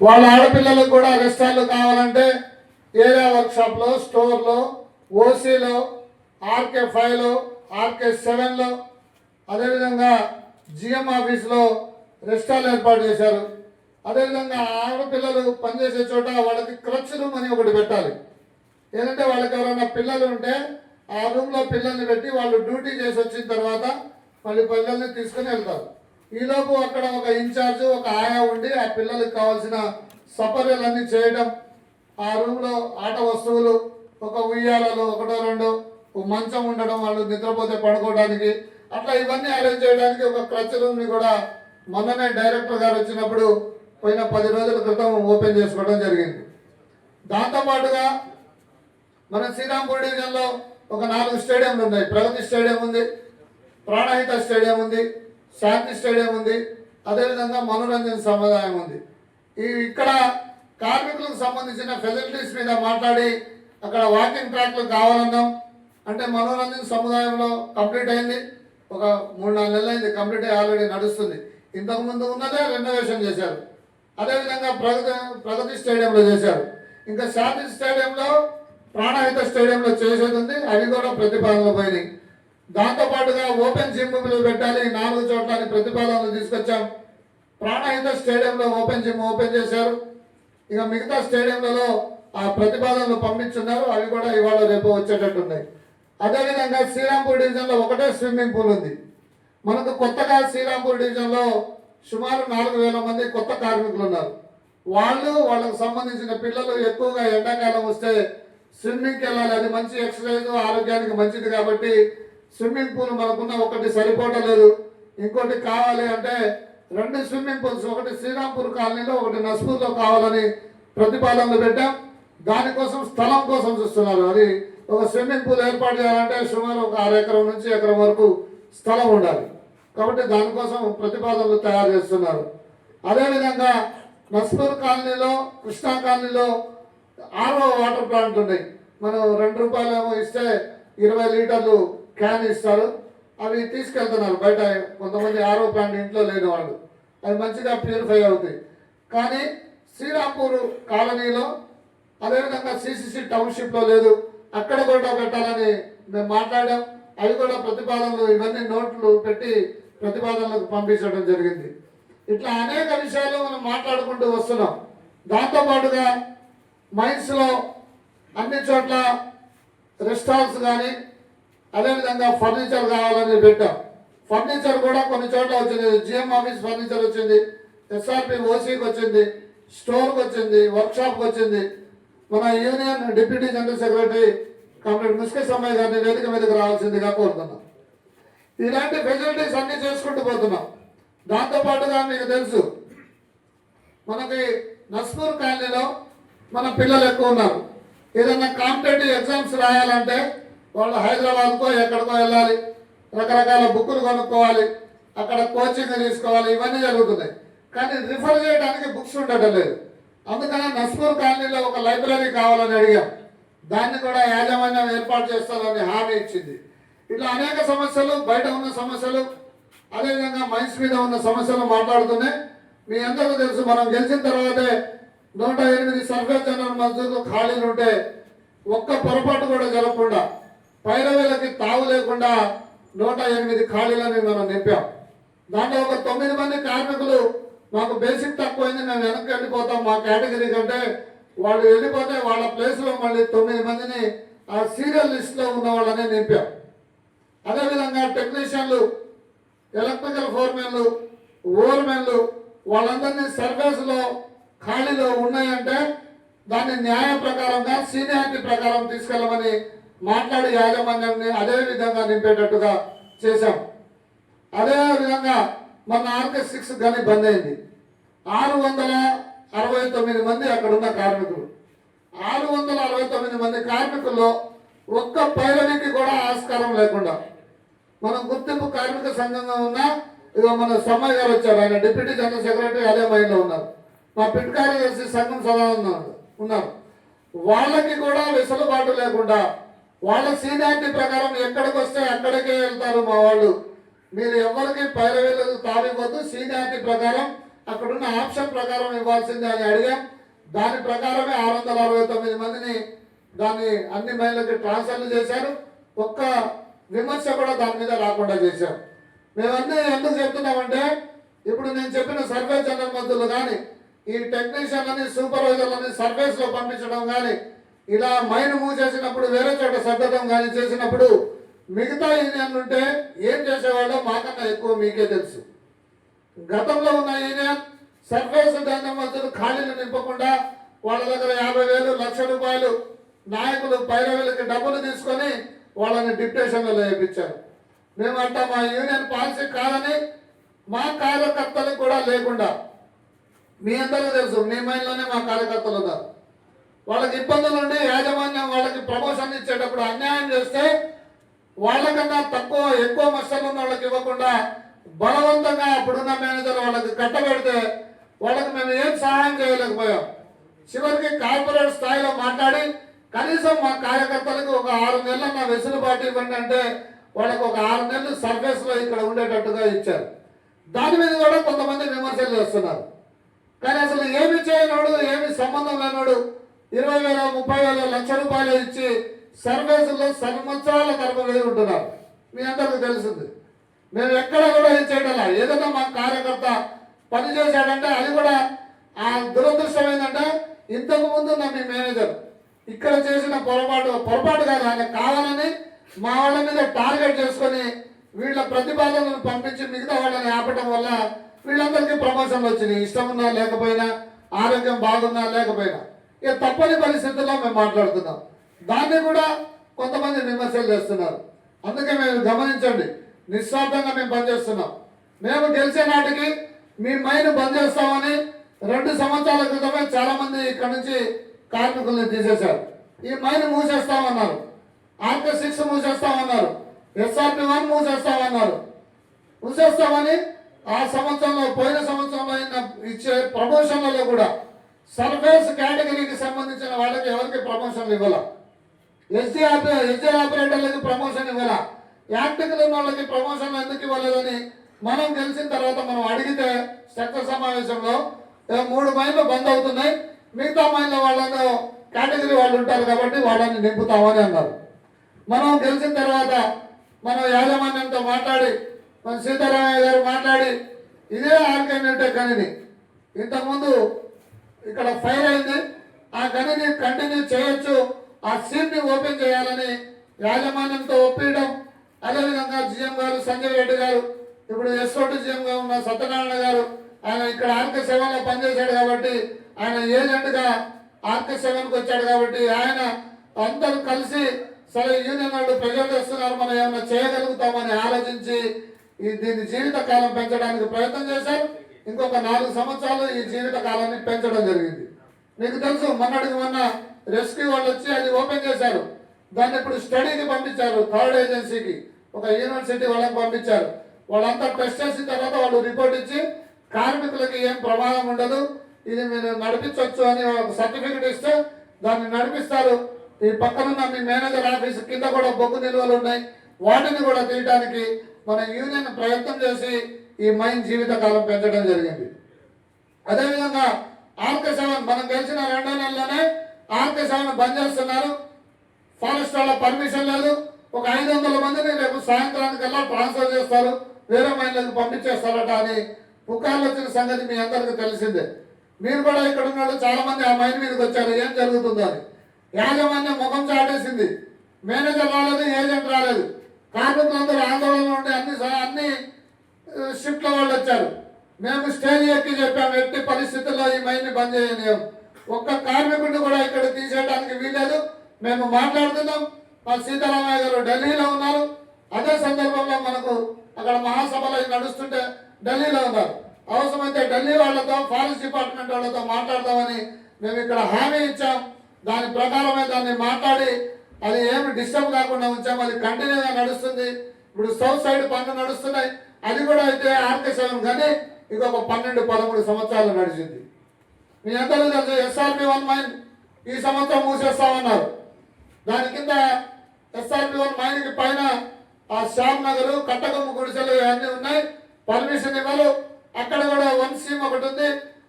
వాళ్ళ ఆడపిల్లలకు కూడా రెస్టారెంట్లు కావాలంటే ఏరియా వర్క్షాప్లో స్టోర్లో ఓసీలో ఆర్కే ఫైవ్లో ఆర్కే సెవెన్లో అదేవిధంగా జిఎం ఆఫీస్లో రెస్టారెంట్ ఏర్పాటు చేశారు. అదేవిధంగా ఆడపిల్లలు పనిచేసే చోట వాళ్ళకి క్రచ్ రూమ్ అని ఒకటి పెట్టాలి. ఏంటంటే వాళ్ళకి ఎవరైనా పిల్లలు ఉంటే ఆ రూమ్లో పిల్లల్ని పెట్టి వాళ్ళు డ్యూటీ చేసి వచ్చిన తర్వాత మళ్ళీ పిల్లల్ని తీసుకుని వెళ్తారు. ఈలోపు అక్కడ ఒక ఇన్ఛార్జ్ ఒక ఆయా ఉండి ఆ పిల్లలకు కావాల్సిన సపర్యలన్నీ చేయడం ఆ రూమ్లో ఆట వస్తువులు ఒక ఉయ్యాలలో ఒకటో రెండు ఒక మంచం ఉండడం వాళ్ళు నిద్రపోతే పడుకోవడానికి. అట్లా ఇవన్నీ అరేంజ్ చేయడానికి ఒక క్రచ్ రూమ్ని కూడా మొన్ననే డైరెక్టర్ గారు వచ్చినప్పుడు పోయిన పది రోజుల క్రితం ఓపెన్ చేసుకోవడం జరిగింది. దాంతోపాటుగా మన శ్రీరాంపూర్ డివిజన్లో ఒక నాలుగు స్టేడియంలు ఉన్నాయి. ప్రగతి స్టేడియం ఉంది ప్రాణహిత స్టేడియం ఉంది శాంతి స్టేడియం ఉంది. అదేవిధంగా మనోరంజన సముదాయం ఉంది. ఈ ఇక్కడ కార్మికులకు సంబంధించిన ఫెసిలిటీస్ మీద మాట్లాడి అక్కడ వాకింగ్ ట్రాక్లు కావాలన్నాం. అంటే మనోరంజన సముదాయంలో కంప్లీట్ అయింది. ఒక మూడు నాలుగు నెలలు అయింది కంప్లీట్ అయ్యి ఆల్రెడీ నడుస్తుంది. ఇంతకుముందు ఉన్నదే రెనోవేషన్ చేశారు. అదేవిధంగా ప్రగతి ప్రగతి స్టేడియంలో చేశారు. ఇంకా శాంతి స్టేడియంలో ప్రాణహిత స్టేడియంలో చేసేది ఉంది. అవి కూడా ప్రతిపాదనలు పోయినాయి. దాంతోపాటుగా ఓపెన్ జిమ్ పెట్టాలి. నాలుగు చోట్ల ప్రతిపాదనలు తీసుకొచ్చాం. ప్రాణహిత స్టేడియంలో ఓపెన్ జిమ్ ఓపెన్ చేశారు. ఇక మిగతా స్టేడియంలలో ఆ ప్రతిపాదనలు పంపించున్నారు. అవి కూడా ఇవాళ రేపు వచ్చేటట్టు ఉన్నాయి అదేవిధంగా శ్రీరాంపూర్ డివిజన్లో ఒకటే స్విమ్మింగ్ పూల్ ఉంది. మనకు కొత్తగా శ్రీరాంపూర్ డివిజన్లో సుమారు నాలుగు వేల మంది కొత్త కార్మికులు ఉన్నారు. వాళ్ళు వాళ్ళకు సంబంధించిన పిల్లలు ఎక్కువగా ఎండాకాలం వస్తే స్విమ్మింగ్కి వెళ్ళాలి. అది మంచి ఎక్సర్సైజ్ ఆరోగ్యానికి మంచిది కాబట్టి స్విమ్మింగ్ పూల్ మనకున్న ఒకటి సరిపోవట్లేదు ఇంకోటి కావాలి అంటే రెండు స్విమ్మింగ్ పూల్స్ ఒకటి శ్రీరాంపూర్ కాలనీలో ఒకటి నస్పూర్లో కావాలని ప్రతిపాదనలు పెట్టాం. దానికోసం స్థలం కోసం చూస్తున్నారు. అది ఒక స్విమ్మింగ్ పూల్ ఏర్పాటు చేయాలంటే సుమారు ఒక అర ఎకరం నుంచి ఎకరం వరకు స్థలం ఉండాలి. కాబట్టి దానికోసం ప్రతిపాదనలు తయారు చేస్తున్నారు. అదేవిధంగా నస్పూర్ కాలనీలో కృష్ణా కాలనీలో ఆరో వాటర్ ప్లాంట్ ఉన్నాయి మనం రెండు రూపాయలు ఇస్తే ఇరవై లీటర్లు క్యాన్ ఇస్తారు. అవి తీసుకెళ్తున్నారు. బయట కొంతమంది ఆరో ప్లాంట్ ఇంట్లో లేని వాళ్ళు అవి మంచిగా ప్యూరిఫై అవుతాయి. కానీ శ్రీరాంపూర్ కాలనీలో అదేవిధంగా సిసిసి టౌన్షిప్లో లేదు. అక్కడ కూడా పెట్టాలని మేము మాట్లాడాం. అవి కూడా ప్రతిపాదనలు ఇవన్నీ నోట్లు పెట్టి ప్రతిపాదనలకు పంపించడం జరిగింది. ఇట్లా అనేక విషయాలు మనం మాట్లాడుకుంటూ వస్తున్నాం. దాంతోపాటుగా మైన్స్లో అన్ని చోట్ల రెస్టారెంట్స్ కానీ అదేవిధంగా ఫర్నిచర్ కావాలని పెట్టాం. ఫర్నిచర్ కూడా కొన్ని చోట్ల వచ్చింది. జిఎం ఆఫీస్ ఫర్నిచర్ వచ్చింది. ఎస్ఆర్పి ఓసీకి వచ్చింది. స్టోర్కి వచ్చింది. వర్క్షాప్కి వచ్చింది. మన union deputy general secretary comrade Muske Sammaiah గారిని వేదిక మీదకి రావాల్సిందిగా కోరుతున్నాం. ఇలాంటి ఫెసిలిటీస్ అన్నీ చేసుకుంటూ పోతున్నాం. దాంతోపాటుగా మీకు తెలుసు మనకి నస్పూర్ కాలనీలో మన పిల్లలు ఎక్కువ ఉన్నారు. ఏదైనా కాంపిటేటివ్ ఎగ్జామ్స్ రాయాలంటే వాళ్ళు హైదరాబాద్కో ఎక్కడికో వెళ్ళాలి. రకరకాల బుక్కులు కొనుక్కోవాలి. అక్కడ కోచింగ్ తీసుకోవాలి. ఇవన్నీ జరుగుతున్నాయి. కానీ రిఫర్ చేయడానికి బుక్స్ ఉండటం లేదు. అందుకని నస్పూర్ కాలనీలో ఒక లైబ్రరీ కావాలని అడిగాం. దాన్ని కూడా యాజమాన్యం ఏర్పాటు చేస్తారని హామీ ఇచ్చింది. ఇట్లా అనేక సమస్యలు బయట ఉన్న సమస్యలు అదేవిధంగా మైన్స్ మీద ఉన్న సమస్యలు మాట్లాడుతూనే మీ అందరికీ తెలుసు మనం గెలిచిన తర్వాతే నూట ఎనిమిది సర్వే జనరల్ మద్దతు ఖాళీలు ఉంటే ఒక్క పొరపాటు కూడా జరగకుండా పైరవేలకి తావు లేకుండా నూట ఎనిమిది ఖాళీలని మనం నింపాం. దాంట్లో ఒక తొమ్మిది మంది కార్మికులు మాకు బేసిక్ తక్కువైంది మేము వెనక్కి వెళ్ళిపోతాం. మా కేటగిరీ కంటే వాళ్ళు వెళ్ళిపోతే వాళ్ళ ప్లేస్లో మళ్ళీ తొమ్మిది మందిని ఆ సీరియల్ లిస్ట్లో ఉన్న వాళ్ళని నింపాం. అదేవిధంగా టెక్నీషియన్లు ఎలక్ట్రికల్ ఫోర్మెన్లు ఓవర్మెన్లు వాళ్ళందరినీ సర్వీస్లో ఖాళీలో ఉన్నాయంటే దాన్ని న్యాయ ప్రకారంగా సీనియారిటీ ప్రకారం తీసుకెళ్ళమని మాట్లాడి యాజమాన్యాన్ని అదే విధంగా నింపేటట్టుగా చేశాం. అదే విధంగా మన ఆర్కే సిక్స్ కానీ బంద్ అయింది. ఆరు వందల అరవై తొమ్మిది మంది అక్కడ ఉన్న కార్మికులు. ఆరు వందల అరవై తొమ్మిది మంది కార్మికుల్లో ఒక్క పైరవికి కూడా ఆస్కారం లేకుండా మనం గుర్తింపు కార్మిక సంఘంగా ఉన్న ఇదో మన సమ్మయ్య గారు వచ్చారు. ఆయన డిప్యూటీ జనరల్ సెక్రటరీ అదే మైండ్లో ఉన్నారు. మా పిట్ కార్యదర్శి సంఘం సదానంద ఉన్నారు. వాళ్ళకి కూడా వెసులుబాటు లేకుండా వాళ్ళ సీనియారిటీ ప్రకారం ఎక్కడికి వస్తే అక్కడికే వెళ్తారు మా వాళ్ళు. మీరు ఎవరికి పైరవేలు తావివ్వద్దు. సీనియారిటీ ప్రకారం అక్కడున్న ఆప్షన్ ప్రకారం ఇవ్వాల్సిందే అని అడిగాం. దాని ప్రకారమే ఆరు వందల అరవై తొమ్మిది మందిని దాన్ని అన్ని మహిళలకి ట్రాన్స్ఫర్లు చేశారు. ఒక్క విమర్శ కూడా దాని మీద రాకుండా చేశాం మేమన్నీ ఎందుకు చెప్తున్నామంటే ఇప్పుడు నేను చెప్పిన సర్వే జనరల్ మంత్రులు కానీ ఈ టెక్నీషియన్లని సూపర్వైజర్లని సర్వేస్లో పంపించడం కానీ ఇలా మైన్ చేసినప్పుడు వేరే చోట సర్దడం కానీ చేసినప్పుడు మిగతా యూనియన్లు ఉంటే ఏం చేసేవాళ్ళో మాకన్నా ఎక్కువ మీకే తెలుసు. గతంలో ఉన్న యూనియన్ సర్వేస్ మంత్రులు ఖాళీలు నింపకుండా వాళ్ళ దగ్గర యాభై వేలు లక్ష రూపాయలు నాయకులు పైరవీలకి డబ్బులు తీసుకొని వాళ్ళని డిప్టేషన్లో వేయించారు. మేమంటా మా యూనియన్ పాలసీ కాదని మా కార్యకర్తలు కూడా లేకుండా మీ అందరూ తెలుసు మీ మైండ్లోనే మా కార్యకర్తలు ఉన్నారు. వాళ్ళకి ఇబ్బందులు ఉండి యాజమాన్యం వాళ్ళకి ప్రమోషన్ ఇచ్చేటప్పుడు అన్యాయం చేస్తే వాళ్ళకన్నా తక్కువ ఎక్కువ మస్తలు ఉన్న వాళ్ళకి ఇవ్వకుండా బలవంతంగా అప్పుడున్న మేనేజర్ వాళ్ళకి కట్టబెడితే వాళ్ళకి మేము ఏం సహాయం చేయలేకపోయాం. చివరికి కార్పొరేట్ స్థాయిలో మాట్లాడి కనీసం మా కార్యకర్తలకు ఒక ఆరు నెలల నా వెసులుబాటు ఇవ్వండి అంటే వాళ్ళకి ఒక ఆరు నెలలు సర్ఫేస్లో ఇక్కడ ఉండేటట్టుగా ఇచ్చారు. దాని మీద కూడా కొంతమంది విమర్శలు చేస్తున్నారు. కానీ అసలు ఏమి చేయనోడు ఏమి సంబంధం లేనోడు ఇరవై వేల ముప్పై వేల లక్ష రూపాయలు ఇచ్చి సర్వేసుల్లో సంవత్సరాల తరబడి ఉంటున్నారు. మీ అందరికీ తెలిసింది. మేము ఎక్కడ కూడా ఇది చేయడం ఏదైనా మా కార్యకర్త పని చేశాడంటే అది కూడా ఆ దురదృష్టం ఏంటంటే ఇంతకు ముందు నా మీ మేనేజర్ ఇక్కడ చేసిన పొరపాటు పొరపాటు కాదు ఆయన కావాలని మా వాళ్ళ మీద టార్గెట్ చేసుకొని వీళ్ళ ప్రతిపాదనలు పంపించి మిగతా వాళ్ళని ఆపటం వల్ల వీళ్ళందరికీ ప్రమోషన్లు వచ్చినాయి. ఇష్టం ఉన్నా లేకపోయినా ఆరోగ్యం బాగున్నా లేకపోయినా. ఇక తప్పని పరిస్థితుల్లో మేము మాట్లాడుతున్నాం. దాన్ని కూడా కొంతమంది విమర్శలు చేస్తున్నారు. అందుకే మేము గమనించండి నిస్వార్థంగా మేము పనిచేస్తున్నాం. మేము గెలిచే నాటికి మీ మైన్ బంద్ చేస్తామని రెండు సంవత్సరాల క్రితమే చాలామంది ఇక్కడ నుంచి కార్మికుల్ని తీసేశారు. ఈ మైన్ మూసేస్తామన్నారు. ఆర్కే సిక్స్ మూసేస్తామన్నారు. ఎస్ఆర్పి వన్ మూసేస్తామన్నారు. మూసేస్తామని ఆ సంవత్సరంలో పోయిన సంవత్సరంలో అయిన ఇచ్చే ప్రమోషన్లలో కూడా సర్ఫేస్ కేటగిరీకి సంబంధించిన వాళ్ళకి ఎవరికి ప్రమోషన్ ఇవ్వాల? ఎస్సీ ఎస్సీ ఆపరేటర్లకి ప్రమోషన్ ఇవ్వాల? యాక్టికల్ ఉన్న వాళ్ళకి ప్రమోషన్ ఎందుకు ఇవ్వలేదని మనం తెలిసిన తర్వాత మనం అడిగితే చట్ట సమావేశంలో మూడు మైళ్ళు బంద్ అవుతున్నాయి. మిగతా మైళ్ళ వాళ్ళను కేటగిరీ వాళ్ళు ఉంటారు కాబట్టి వాళ్ళని నింపుతామని అన్నారు. మనం గెలిచిన తర్వాత మనం యాజమాన్యంతో మాట్లాడి మన సీతారామయ్య గారు మాట్లాడి ఇదే ఆర్కే న్యూటెక్ అనేది ఇంతకుముందు ఇక్కడ ఫైర్ అయింది. ఆ గనిని కంటిన్యూ చేయొచ్చు. ఆ సీట్ని ఓపెన్ చేయాలని యాజమాన్యంతో ఒప్పించడం. అదేవిధంగా జిఎం గారు సంజయ్ రెడ్డి గారు ఇప్పుడు ఎస్ఓటి జిఎంగా ఉన్న సత్యనారాయణ గారు ఆయన ఇక్కడ ఆర్కే సేవలో పనిచేశాడు కాబట్టి ఆయన ఏజెంట్గా ఆర్కే సెవెన్కి వచ్చాడు కాబట్టి ఆయన అందరూ కలిసి సరే యూనియన్ వాళ్ళు ప్రజలు చేస్తున్నారు మనం ఏమైనా చేయగలుగుతామని ఆలోచించి ఈ జీవితకాలం జీవిత కాలం పెంచడానికి ప్రయత్నం చేశారు. ఇంకొక నాలుగు సంవత్సరాలు ఈ జీవిత కాలాన్ని పెంచడం జరిగింది. మీకు తెలుసు మొన్నటికి మొన్న రెస్క్యూ వాళ్ళు వచ్చి అది ఓపెన్ చేశారు. దాన్ని ఇప్పుడు స్టడీకి పంపించారు థర్డ్ ఏజెన్సీకి. ఒక యూనివర్సిటీ వాళ్ళకి పంపించారు. వాళ్ళంతా టెస్ట్ చేసిన తర్వాత వాళ్ళు రిపోర్ట్ ఇచ్చి కార్మికులకి ఏం ప్రమాదం ఉండదు ఇది మీరు నడిపించవచ్చు అని ఒక సర్టిఫికెట్ ఇస్తే దాన్ని నడిపిస్తారు. ఈ పక్కనున్న మీ మేనేజర్ ఆఫీస్ కింద కూడా బొగ్గు నిల్వలు ఉన్నాయి. వాటిని కూడా తీయడానికి మన యూనియన్ ప్రయత్నం చేసి ఈ మైన్ జీవితకాలం పెంచడం జరిగింది. అదేవిధంగా ఆర్కే సెవెన్ మనం గెలిచిన రెండో నెలలోనే ఆర్కే సెవెన్ బంద్ చేస్తున్నారు. ఫారెస్ట్ వాళ్ళ పర్మిషన్ లేదు. ఒక ఐదు వందల మందిని రేపు సాయంత్రానికల్లా ట్రాన్స్ఫర్ చేస్తారు వేరే మైన్లకు పంపించేస్తారట అని పుకార్లు వచ్చిన సంగతి మీ అందరికీ తెలిసిందే. మీరు కూడా ఇక్కడ ఉన్న చాలా మంది ఆ మైన్ మీదకి వచ్చారు. ఏం జరుగుతుందో అని. యాజమాన్యం ముఖం చాటేసింది. మేనేజర్ రాలేదు ఏజెంట్ రాలేదు. కార్మికులందరూ ఆందోళన ఉండి అన్ని అన్ని షిఫ్ట్ల వాళ్ళు వచ్చారు. మేము స్టేజ్ ఎక్కి చెప్పాము ఎట్టి పరిస్థితుల్లో ఈ మైన్ని బంద్ చేయలేము ఒక్క కార్మికుడిని కూడా ఇక్కడ తీసేయడానికి వీలేదు మేము మాట్లాడుతున్నాం. మా సీతారామయ్య గారు ఢిల్లీలో ఉన్నారు. అదే సందర్భంలో మనకు అక్కడ మహాసభలో నడుస్తుంటే ఢిల్లీలో ఉన్నారు. అవసరమైతే ఢిల్లీ వాళ్ళతో ఫారెస్ట్ డిపార్ట్మెంట్ వాళ్ళతో మాట్లాడదామని మేము ఇక్కడ హామీ ఇచ్చాం. దాని ప్రకారమే దాన్ని మాట్లాడి అది ఏమి డిస్టర్బ్ కాకుండా ఉంచాం. అది కంటిన్యూగా నడుస్తుంది. ఇప్పుడు సౌత్ సైడ్ పనులు నడుస్తున్నాయి. అది కూడా అయితే ఆర్కే సెవెన్ కానీ ఇంకొక పన్నెండు పదమూడు సంవత్సరాలు నడిచింది. మీ అందరూ తెలుసు ఎస్ఆర్పి వన్ మైన్ ఈ సంవత్సరం మూసేస్తామన్నారు. దాని కింద ఎస్ఆర్పి వన్ మైన్కి పైన ఆ శ్యామ్ నగర్ కట్టగమ్మ గుడిసెలు ఇవన్నీ ఉన్నాయి. పర్మిషన్ ఇవ్వరు. అక్కడ కూడా వన్ సీమ్ ఒకటి ఉంది.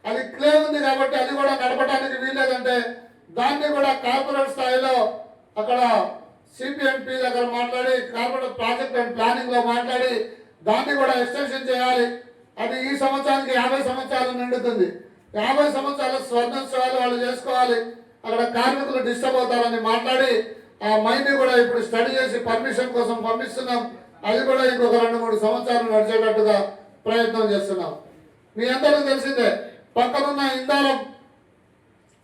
అది క్లేమ్ ఉంది కాబట్టి అది కూడా నడపడానికి వీలేదంటే దాన్ని కూడా కార్పొరేట్ స్థాయిలో అక్కడ సిపిఎంపి దగ్గర మాట్లాడి కార్పొరేట్ ప్రాజెక్ట్ అండ్ ప్లానింగ్లో మాట్లాడి దాన్ని కూడా ఎక్స్టెన్షన్ చేయాలి. అది ఈ సంవత్సరానికి యాభై సంవత్సరాలు నిండుతుంది. యాభై సంవత్సరాల స్వర్ణోత్సవాలు వాళ్ళు చేసుకోవాలి. అక్కడ కార్మికులు డిస్టర్బ్ అవుతారని మాట్లాడి ఆ మైండ్ కూడా ఇప్పుడు స్టడీ చేసి పర్మిషన్ కోసం పంపిస్తున్నాం. అది కూడా ఇంకొక రెండు మూడు సంవత్సరాలు నడిచేటట్టుగా ప్రయత్నం చేస్తున్నాం. మీ అందరూ తెలిసిందే పక్కనున్న ఇందాలం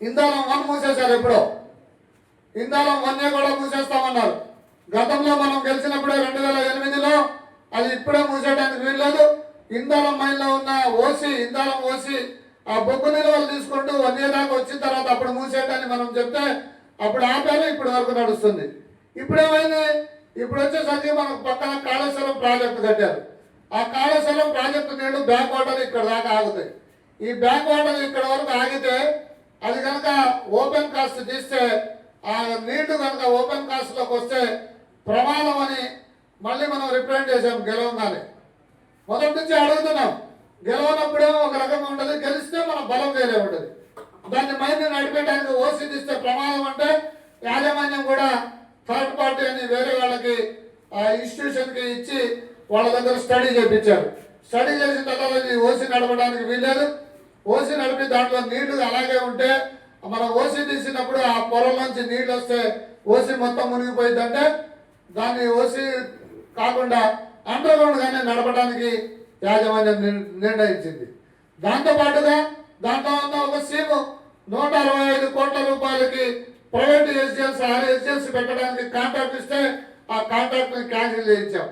ఇందాలం వన్ మూసేశారు ఎప్పుడో. ఇందాలం వన్య కూడా మూసేస్తామన్నారు. గతంలో మనం గెలిచినప్పుడే రెండు వేల ఎనిమిదిలో అది ఇప్పుడే మూసేయడానికి వీల్లేదు. ఇందాలం మైన్లో ఉన్న ఓసి ఇందాలం ఓసి ఆ బొగ్గు నిల్వలు తీసుకుంటూ వన్ ఇయర్ దాకా వచ్చిన తర్వాత అప్పుడు మూసేయడానికి మనం చెప్తే అప్పుడు ఆపారు ఇప్పటి వరకు నడుస్తుంది. ఇప్పుడేమైంది? ఇప్పుడు వచ్చేసరికి మనకు పక్కన కాళేశ్వరం ప్రాజెక్టు కట్టారు. ఆ కాళేశ్వరం ప్రాజెక్టు నీళ్ళు బ్యాక్ వాటర్ ఇక్కడ దాకా ఆగుతాయి. ఈ బ్యాక్ వాటర్ ఇక్కడ వరకు ఆగితే అది కనుక ఓపెన్ కాస్ట్ తీస్తే ఆ నీళ్ళు కనుక ఓపెన్ కాస్ట్లోకి వస్తే ప్రమాదం అని మళ్ళీ మనం రిప్రజెంట్ చేసాం గెలవగానే. మొదటి నుంచి అడుగుతున్నాం గెలవనప్పుడేమో ఒక రకంగా ఉంటుంది గెలిస్తే మన బలం వేరే ఉంటుంది. దాన్ని మైండ్ నడిపేయడానికి ఓసీ తీస్తే ప్రమాదం అంటే యాజమాన్యం కూడా థర్డ్ పార్టీ అని వేరే వాళ్ళకి ఆ ఇన్స్టిట్యూషన్కి ఇచ్చి వాళ్ళ దగ్గర స్టడీ చేయించారు స్టడీ చేసిన తర్వాత ఓసీ నడపడానికి వీల్లేదు. ఓసీ నడిపి దాంట్లో నీళ్ళు అలాగే ఉంటే మనం ఓసీ తీసినప్పుడు ఆ పొలంలోంచి నీళ్ళు వస్తే ఓసీ మొత్తం మునిగిపోయిందంటే దాన్ని ఓసీ కాకుండా అండర్ నడపడానికి యాజమాన్యం నిర్- నిర్ణయించింది. దాంతోపాటుగా దాంట్లో ఉన్న ఒక సీము నూట అరవై ఐదు కోట్ల రూపాయలకి ప్రైవేట్ ఏజెన్సీ ఆరు ఎస్జిఎల్స్ పెట్టడానికి కాంట్రాక్ట్ ఇస్తే ఆ కాంట్రాక్ట్ని క్యాన్సిల్ చేయించాం.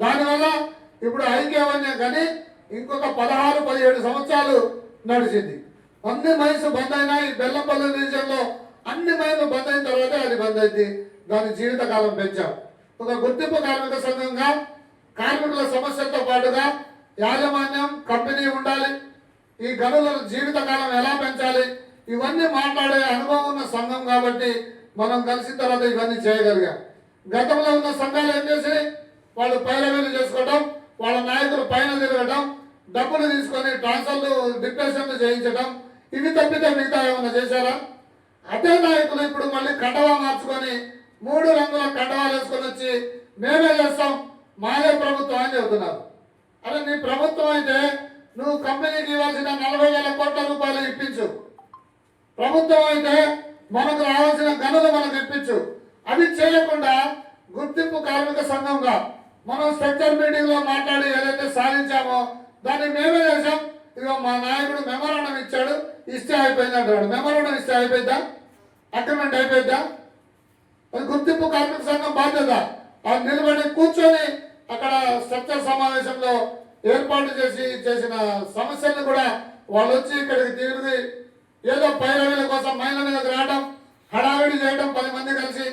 దానివల్ల ఇప్పుడు ఐక్యవన్యం కానీ ఇంకొక పదహారు పదిహేడు సంవత్సరాలు నడిచింది. అన్ని మైన్స్ బంద్ అయినా ఈ బెల్లంపల్లి రీజియన్ అన్ని మైన్లు బంద్ అయిన తర్వాత అది బంద్ అయింది. దాని జీవితకాలం పెంచాం. ఒక గుర్తింపు కార్మిక సంఘంగా కార్మికుల సమస్యలతో పాటుగా యాజమాన్యం కంపెనీ ఉండాలి. ఈ గనుల జీవితకాలం ఎలా పెంచాలి? ఇవన్నీ మాట్లాడే అనుభవం ఉన్న సంఘం కాబట్టి మనం కలిసిన తర్వాత ఇవన్నీ చేయగలిగాం. గతంలో ఉన్న సంఘాలు ఏం చేసినాయి? వాళ్ళు పైరవీలు చేసుకోవడం వాళ్ళ నాయకులు పైన తిరగడం డబ్బులు తీసుకొని ట్రాన్స్ఫర్లు డిప్రెషన్లు చేయించడం ఇవి తప్పితే మిగతా ఏమైనా చేశారా? అదే నాయకులు ఇప్పుడు మళ్ళీ కటవా మార్చుకొని మూడు రంగుల కండవాలు వేసుకొని వచ్చి మేమే చేస్తాం మాదే ప్రభుత్వం అని చెబుతున్నారు. అరే నీ ప్రభుత్వం అయితే నువ్వు కంపెనీకి ఇవ్వాల్సిన నలభై వేల కోట్ల రూపాయలు ఇప్పించు. ప్రభుత్వం అయితే మనకు రావాల్సిన గనులు మనకు ఇప్పించు. అవి చేయకుండా గుర్తింపు కార్మిక సంఘంగా మనం స్ట్రక్చర్ మీటింగ్లో మాట్లాడి ఏదైతే సాధించామో దాన్ని మేమే చేసాం ఇదిగో మా నాయకుడు మెమోరాండం ఇచ్చాడు ఇస్తే అయిపోయింది అంటాడు మెమోరాండం ఇస్తే అయిపోయిందా? అగ్రిమెంట్ అయిపోయిందా? అది గుర్తింపు కార్మిక సంఘం బాధ్యత. అది నిలబడి కూర్చొని అక్కడ స్ట్రక్చర్ సమావేశంలో ఏర్పాటు చేసి చేసిన సమస్యలను కూడా వాళ్ళు వచ్చి ఇక్కడికి తిరిగి ఏదో పైరవీల కోసం మహిళల మీదకి రావడం హడావిడి చేయడం పది మంది కలిసి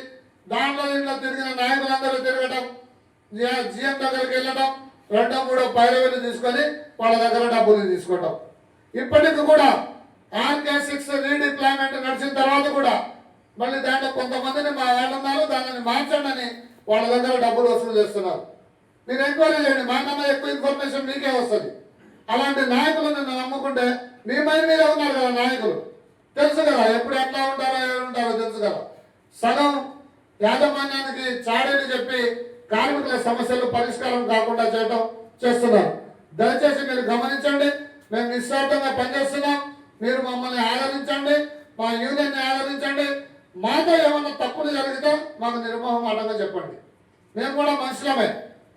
దాంట్లో ఇంట్లో తిరిగిన నాయకులందరూ తిరగడం జిఎం దగ్గరికి వెళ్ళడం రెండో మూడో పైరవీలు తీసుకొని వాళ్ళ దగ్గర డబ్బులు తీసుకోవడం ఇప్పటికి కూడా ఆర్కే సిక్స్ రీడిప్లాయ్మెంట్ నడిచిన తర్వాత కూడా మళ్ళీ దాంట్లో కొంతమందిని మా వాళ్ళు దానిని మార్చండి వాళ్ళ దగ్గర డబ్బులు వసూలు చేస్తున్నారు. మీరు ఎంక్వైరీ చేయండి మాకన్నా ఎక్కువ ఇన్ఫర్మేషన్ మీకే వస్తుంది. అలాంటి నాయకులు నిన్ను నమ్ముకుంటే మీ మైండ్ మీద ఉన్నారు కదా నాయకులు. తెలుసు కదా ఎప్పుడు ఎట్లా ఉంటారో ఏమి ఉంటారో తెలుసు కదా. సగం యాజమాన్యానికి చాడని చెప్పి కార్మికుల సమస్యలు పరిష్కారం కాకుండా చేయడం చేస్తున్నారు. దయచేసి మీరు గమనించండి మేము నిస్వార్థంగా పనిచేస్తున్నాం. మీరు మమ్మల్ని ఆదరించండి. మా యూనియన్ మాతో ఏమైనా తప్పులు జరిగితే మాకు నిర్మోహమాటంగా చెప్పండి. మేము కూడా మనుషులమే.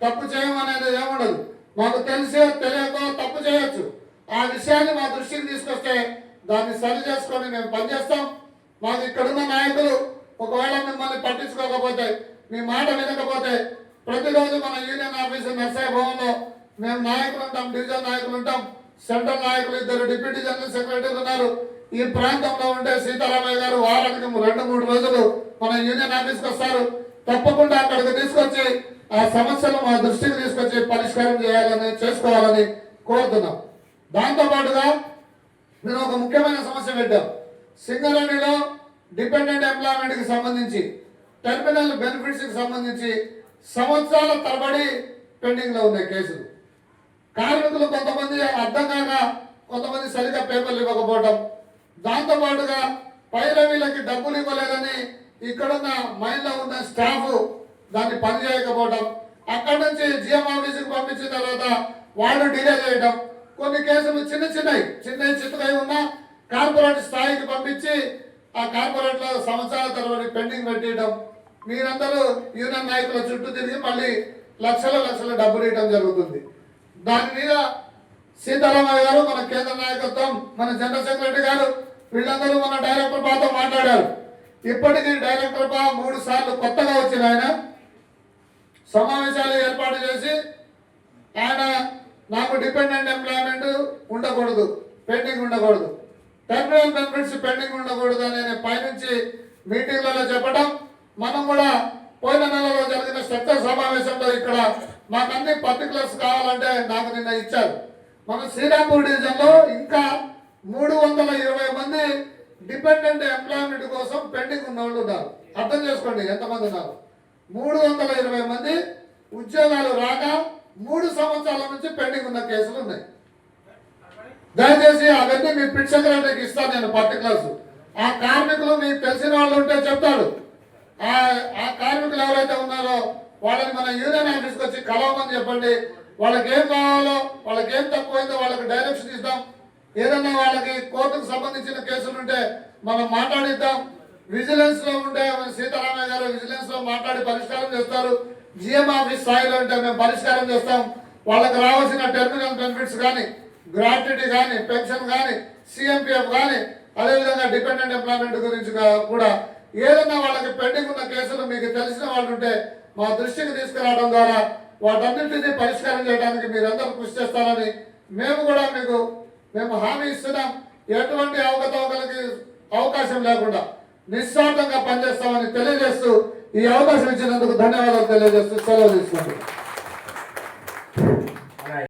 తప్పు చేయమనేది ఏముండదు. మాకు తెలిసే తెలియకో తప్పు చేయొచ్చు. ఆ విషయాన్ని మా దృష్టికి తీసుకొస్తే దాన్ని సరి చేసుకొని మేము పనిచేస్తాం. మాకు ఇక్కడున్న నాయకులు ఒకవేళ మిమ్మల్ని పట్టించుకోకపోతే మీ మాట వినకపోతే ప్రతిరోజు మన యూనియన్ ఆఫీసు నర్సయ్య భవన్లో మేము నాయకులు ఉంటాం డివిజన్ నాయకులు ఉంటాం. సెంటర్ నాయకులు ఇద్దరు డిప్యూటీ జనరల్ సెక్రటరీ ఉన్నారు. ఈ ప్రాంతంలో ఉండే సీతారామయ్య గారు వారానికి రెండు మూడు రోజులు మన యూనియన్ ఆఫీస్కి వస్తారు. తప్పకుండా అక్కడికి తీసుకొచ్చి ఆ సమస్యలు మా దృష్టికి తీసుకొచ్చి పరిష్కారం చేయాలని చేసుకోవాలని కోరుతున్నాం. దాంతోపాటుగా నేను ఒక ముఖ్యమైన సమస్య పెట్టాం. సింగరేణిలో డిపెండెంట్ ఎంప్లాయ్మెంట్కి సంబంధించి టెర్మినల్ బెనిఫిట్స్కి సంబంధించి సంవత్సరాల తరబడి పెండింగ్లో ఉన్నాయి కేసులు. కార్మికులు కొంతమంది అర్థం కాక కొంతమంది సరిగా పేపర్లు ఇవ్వకపోవటం. దాంతో పాటుగా పైరవీలకి డబ్బులు ఇవ్వలేదని ఇక్కడున్న మైండ్లో ఉన్న స్టాఫ్ దాన్ని పని చేయకపోవడం అక్కడ నుంచి జిఎం ఆఫీసుకి పంపించిన తర్వాత వాళ్ళు డిలే చేయడం కొన్ని కేసులు చిన్న చిన్నవి చిన్నవి చిన్నవి ఉన్నా కార్పొరేట్ స్థాయికి పంపించి ఆ కార్పొరేట్లో సంవత్సరాల తర్వాత పెండింగ్ పెట్టేయడం మీరందరూ యూనియన్ నాయకుల చుట్టూ తిరిగి మళ్ళీ లక్షల లక్షల డబ్బులు ఇవ్వడం జరుగుతుంది. దాని మీద సీతారామయ్య గారు మన కేంద్ర నాయకత్వం మన జనరల్ సెక్రటరీ గారు వీళ్ళందరూ మన డైరెక్టర్ బాతో మాట్లాడారు. ఇప్పటికీ డైరెక్టర్ బా మూడు సార్లు కొత్తగా వచ్చిన ఆయన. సమావేశాలు ఏర్పాటు చేసి ఆయన నాకు డిపెండెంట్ ఎంప్లాయ్మెంట్ ఉండకూడదు పెండింగ్ ఉండకూడదు. టెంపరల్ బెనిఫిట్స్ పెండింగ్ ఉండకూడదు అని నేను పైనుంచి మీటింగ్లలో చెప్పడం మనం కూడా పోయిన నెలలో జరిగిన స్ట్రక్చర్ సమావేశంలో ఇక్కడ మాకు అన్ని పర్టికులర్స్ కావాలంటే నాకు నిన్న ఇచ్చారు. మన శ్రీరాంపూర్ డివిజన్లో ఇంకా మూడు వందల ఇరవై మంది డిపెండెంట్ ఎంప్లాయ్మెంట్ కోసం పెండింగ్ ఉన్న వాళ్ళు ఉన్నారు. అర్థం చేసుకోండి ఎంతమంది ఉన్నారు? మూడు వందల ఇరవై మంది ఉద్యోగాలు రాక మూడు సంవత్సరాల నుంచి పెండింగ్ ఉన్న కేసులు ఉన్నాయి దయచేసి అవన్నీ మీ పిట్ సెక్రటరీకి ఇస్తాను నేను పర్టికులర్స్ ఆ కార్మికులు మీకు తెలిసిన వాళ్ళు ఉంటే చెప్తాడు ఆ ఆ కార్మికులు ఎవరైతే ఉన్నారో వాళ్ళని మన యూనియన్ ఆఫీస్కి వచ్చి కలవమని చెప్పండి వాళ్ళకి ఏం కావాలో వాళ్ళకి ఏం తక్కువైందో వాళ్ళకి డైరెక్షన్ ఇద్దాం ఏదన్నా వాళ్ళకి కోర్టుకు సంబంధించిన కేసులుంటే మనం మాట్లాడిద్దాం. విజిలెన్స్లో ఉంటే మన సీతారామయ్య గారు విజిలెన్స్లో మాట్లాడి పరిష్కారం చేస్తారు. జిఎం ఆఫీస్ స్థాయిలో ఉంటే మేము పరిష్కారం చేస్తాం. వాళ్ళకి రావాల్సిన టెర్మినల్ బెనిఫిట్స్ కానీ గ్రాట్యుటీ కానీ పెన్షన్ కానీ సిఎంపిఎఫ్ కానీ అదేవిధంగా డిపెండెంట్ ఎంప్లాయ్మెంట్ గురించి కూడా ఏదన్నా వాళ్ళకి పెండింగ్ ఉన్న కేసులు మీకు తెలిసిన వాళ్ళు ఉంటే మా దృష్టికి తీసుకురావడం ద్వారా వాటన్నింటినీ పరిష్కారం చేయడానికి మీరందరూ కృషి చేస్తారని మేము కూడా మీకు మేము హామీ ఇస్తున్నాం. ఎటువంటి అవకతవకలకి అవకాశం లేకుండా నిస్వార్థంగా పనిచేస్తామని తెలియజేస్తూ ఈ అవకాశం ఇచ్చినందుకు ధన్యవాదాలు తెలియజేస్తూ సెలవు తీసుకుంటున్నాను